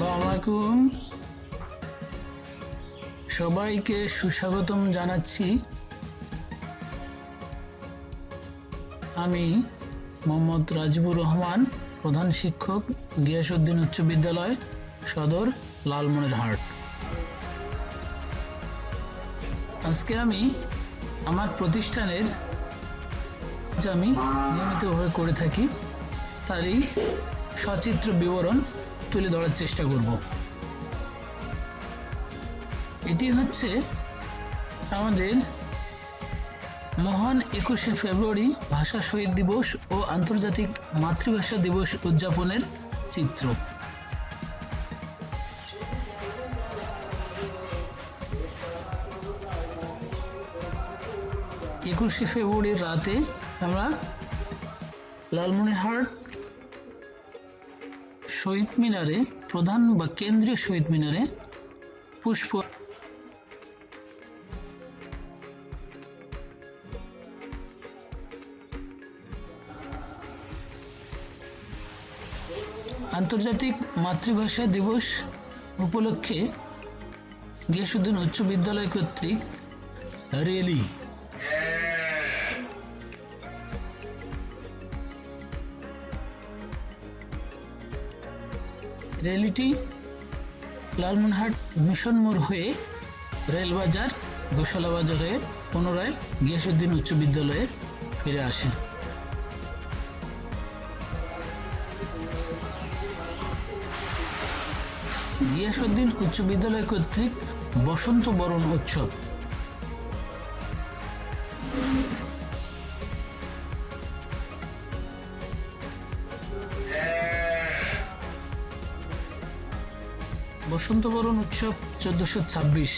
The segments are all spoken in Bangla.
আসসালামু সবাইকে সুস্বাগতম জানাচ্ছি। আমি মোহাম্মদ রাজিবুর রহমান, প্রধান শিক্ষক, গিয়াসউদ্দিন উচ্চ বিদ্যালয়, সদর লালমনিরহাট। আজকে আমি আমার প্রতিষ্ঠানের যা আমি নিয়মিতভাবে করে থাকি, তারই সচিত্র বিবরণ তুলে ধরার চেষ্টা করব। এটি হচ্ছে আমাদের মহান একুশে ফেব্রুয়ারি ভাষা শহীদ দিবস ও আন্তর্জাতিক মাতৃভাষা দিবস উদযাপনের চিত্র। একুশে ফেব্রুয়ারির রাতে আমরা লালমনিরহাট শহীদ মিনারে, প্রধান বা কেন্দ্রীয় শহীদ মিনারে পুষ্প আন্তর্জাতিক মাতৃভাষা দিবস উপলক্ষে গিয়াসুদ্দিন উচ্চ বিদ্যালয় কর্তৃক রেলি। রেলিটি লালমনহাট মিশন মোড় হয়ে রেলবাজার গোশালা বাজার হয়ে পুনরায় গিয়াসুদ্দিন উচ্চ বিদ্যালয়ে ফিরে আসে। গিয়াসুদ্দিন উচ্চ বিদ্যালয় কর্তৃক বসন্ত বরণ উৎসব বসন্ত বরণ উৎসব চোদ্দশো ছাব্বিশ।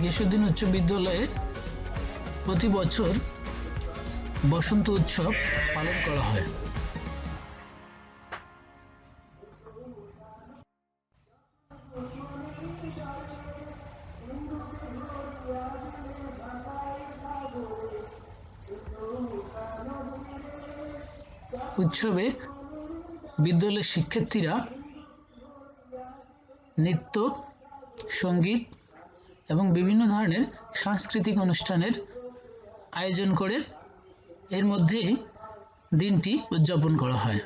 গিয়াসুদ্দিন উচ্চ বিদ্যালয়ে প্রতি বছর বসন্ত উৎসব পালন করা হয়। উৎসবে বিদ্যালয়ের শিক্ষার্থীরা নৃত্য, সংগীত এবং বিভিন্ন ধরনের সাংস্কৃতিক অনুষ্ঠানের আয়োজন করে এর মধ্যেই দিনটি উদযাপন করা হয়।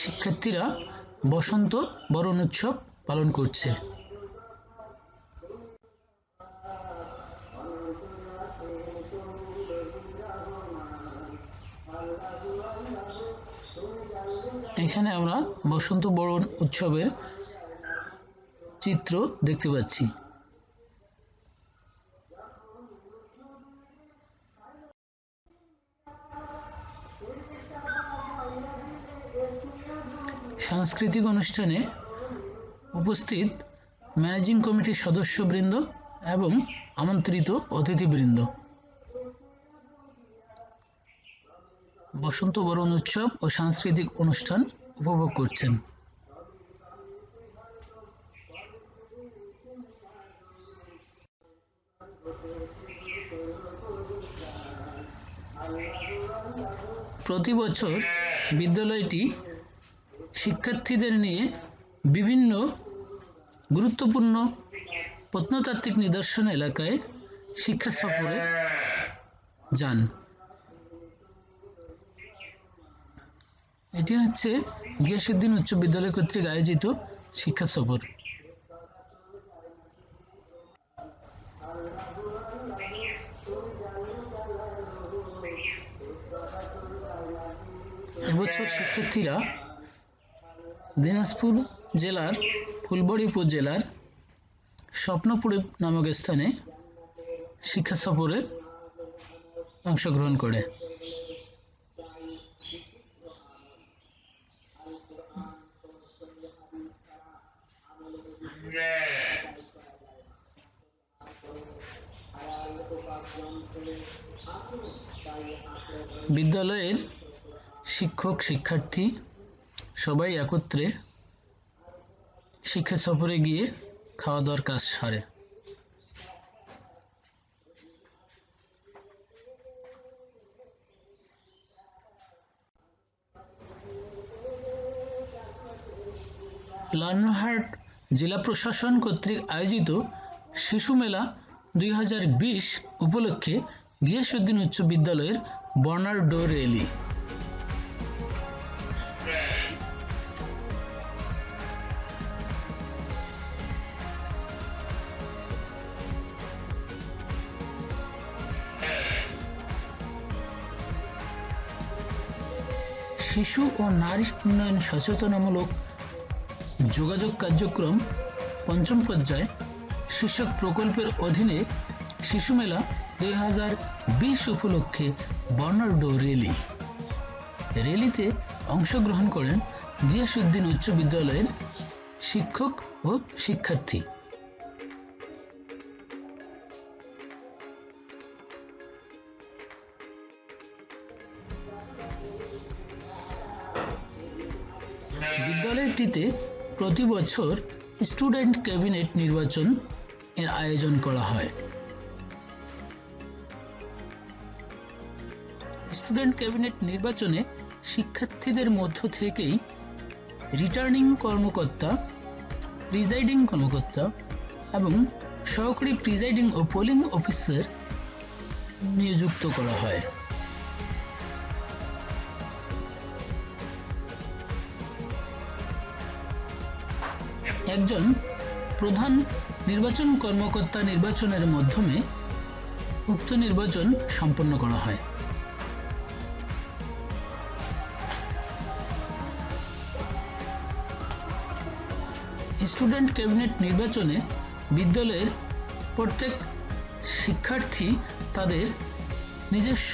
শিক্ষার্থীরা বসন্ত বরণ উৎসব পালন করছে। এখানে আমরা বসন্ত বরণ উৎসবের চিত্র দেখতে পাচ্ছি। সাংস্কৃতিক অনুষ্ঠানে উপস্থিত ম্যানেজিং কমিটির সদস্যবৃন্দ এবং আমন্ত্রিত অতিথিবৃন্দ। বসন্ত বরণ উৎসব ও সাংস্কৃতিক অনুষ্ঠান উপভোগ করছেন। প্রতি বছর বিদ্যালয়টি শিক্ষার্থীদের নিয়ে বিভিন্ন গুরুত্বপূর্ণ প্রত্নতাত্ত্বিক নিদর্শন এলাকায় শিক্ষা সফরে যান। এটি হচ্ছে গিয়াসুদ্দিন উচ্চ বিদ্যালয় কর্তৃক আয়োজিত শিক্ষা সফর। এবছর শিক্ষার্থীরা দিনাজপুর জেলার, ফুলবাড়ি উপজেলার স্বপ্নপুরী নামক স্থানে শিক্ষা সফরে অংশগ্রহণ করে। বিদ্যালয়ের শিক্ষক, শিক্ষার্থী সবাই একত্রে শিক্ষা সফরে গিয়ে খাওয়া দাওয়ার কাজ সারে। লালনহাট জেলা প্রশাসন কর্তৃক আয়োজিত শিশু মেলা দুই হাজার বিশ উপলক্ষে গিয়াসুদ্দিন উচ্চ বিদ্যালয়ের বর্নার্ডো র্যালি শিশু ও নারী উন্নয়ন সচেতনামূলক যোগাযোগ কার্যক্রম পঞ্চম পর্যায়ে শীর্ষক প্রকল্পের অধীনে শিশু মেলা দুই হাজার বিশ উপলক্ষে বর্নার্ডো র্যালি র্যালিতে অংশগ্রহণ করেন গিয়াসুদ্দিন উচ্চ বিদ্যালয়ের শিক্ষক ও শিক্ষার্থী। বিদ্যালয়টিতে প্রতি বছর স্টুডেন্ট ক্যাবিনেট নির্বাচন এর আয়োজন করা হয়। স্টুডেন্ট ক্যাবিনেট নির্বাচনে শিক্ষার্থীদের মধ্য থেকেই রিটার্নিং কর্মকর্তা, প্রিজাইডিং কর্মকর্তা এবং সহকারী প্রিজাইডিং ও পোলিং অফিসার নিযুক্ত করা হয়। একজন প্রধান নির্বাচন কর্মকর্তা নির্বাচনের মাধ্যমে উক্ত নির্বাচন সম্পন্ন করা হয়। স্টুডেন্ট ক্যাবিনেট নির্বাচনে বিদ্যালয়ের প্রত্যেক শিক্ষার্থী তাদের নিজস্ব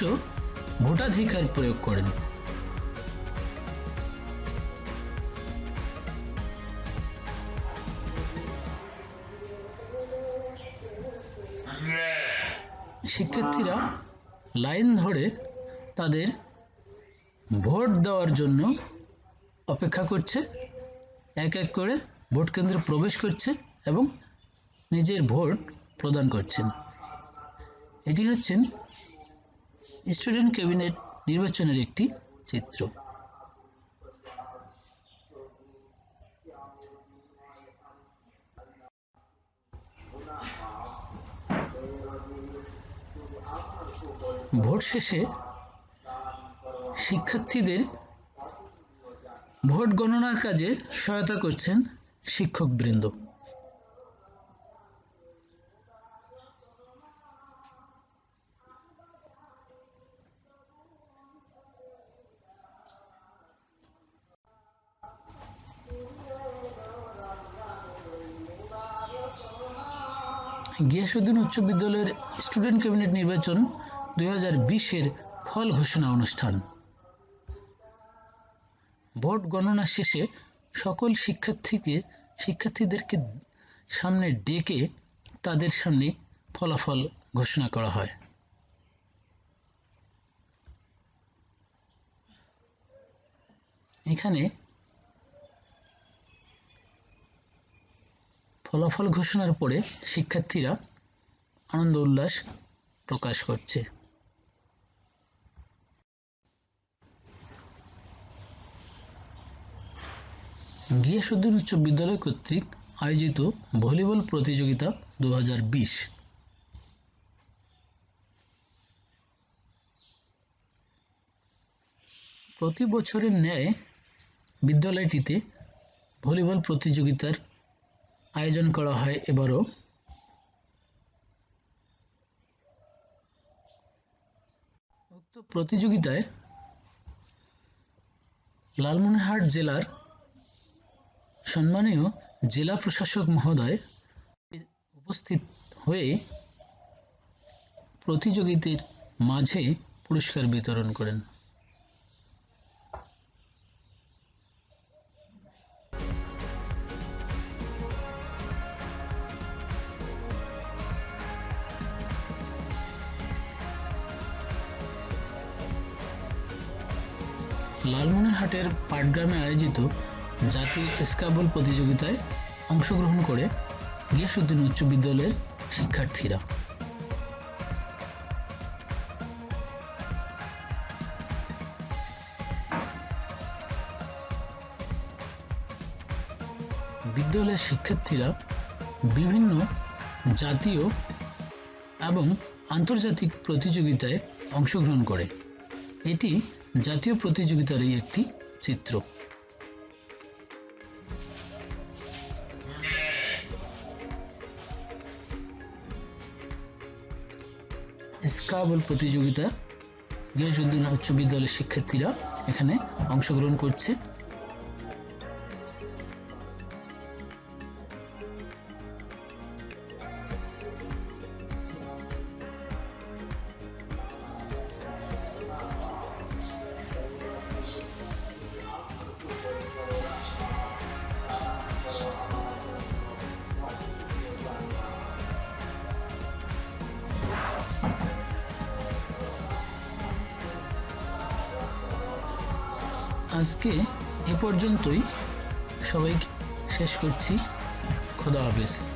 ভোটাধিকার প্রয়োগ করেন। শিক্ষার্থীরা লাইন ধরে তাদের ভোট দেওয়ার জন্য অপেক্ষা করছে। এক এক করে ভোট কেন্দ্রে প্রবেশ করছে এবং নিজের ভোট প্রদান করছেন। এটি হচ্ছেন স্টুডেন্ট ক্যাবিনেট নির্বাচনের একটি চিত্র। ভোট শেষে শিক্ষার্থীদের ভোট গণনার কাজে সহায়তা করছেন শিক্ষকবৃন্দ। গিয়াসুদ্দিন উচ্চ বিদ্যালয়ের স্টুডেন্ট ক্যাবিনেট নির্বাচন দুই হাজার ফল ঘোষণা অনুষ্ঠান। ভোট গণনা শেষে সকল শিক্ষার্থীকে, শিক্ষার্থীদেরকে সামনে ডেকে তাদের সামনে ফলাফল ঘোষণা করা হয়। এখানে ফলাফল ঘোষণার পরে শিক্ষার্থীরা আনন্দ উল্লাস প্রকাশ করছে। গিয়াসুদ্দিন উচ্চ বিদ্যালয় কর্তৃক আয়োজিত ভলিবল প্রতিযোগিতা দু প্রতি বছরের ন্যায় বিদ্যালয়টিতে ভলিবল প্রতিযোগিতার আয়োজন করা হয় এবারও। উক্ত প্রতিযোগিতায় লালমনিরহাট জেলার সম্মানীয় জেলা প্রশাসক মহোদয় উপস্থিত হয়ে প্রতিযোগীদের মাঝে পুরস্কার বিতরণ করেন। লালমনিরহাটের পাটগ্রামে আয়োজিত জাতীয় স্কাবল প্রতিযোগিতায় অংশগ্রহণ করে গিয়াসুদ্দিন উচ্চ বিদ্যালয়ের শিক্ষার্থীরা। বিদ্যালয়ের শিক্ষার্থীরা বিভিন্ন জাতীয় এবং আন্তর্জাতিক প্রতিযোগিতায় অংশগ্রহণ করে। এটি জাতীয় প্রতিযোগিতারই একটি চিত্র। স্কাবল প্রতিযোগিতা গিয়াসুদ্দিন উচ্চ বিদ্যালয়ের শিক্ষার্থীরা এখানে অংশগ্রহণ করছে। আজকে এ পর্যন্তই। সবাইকে শেষ করছি। খোদা হাফেজ।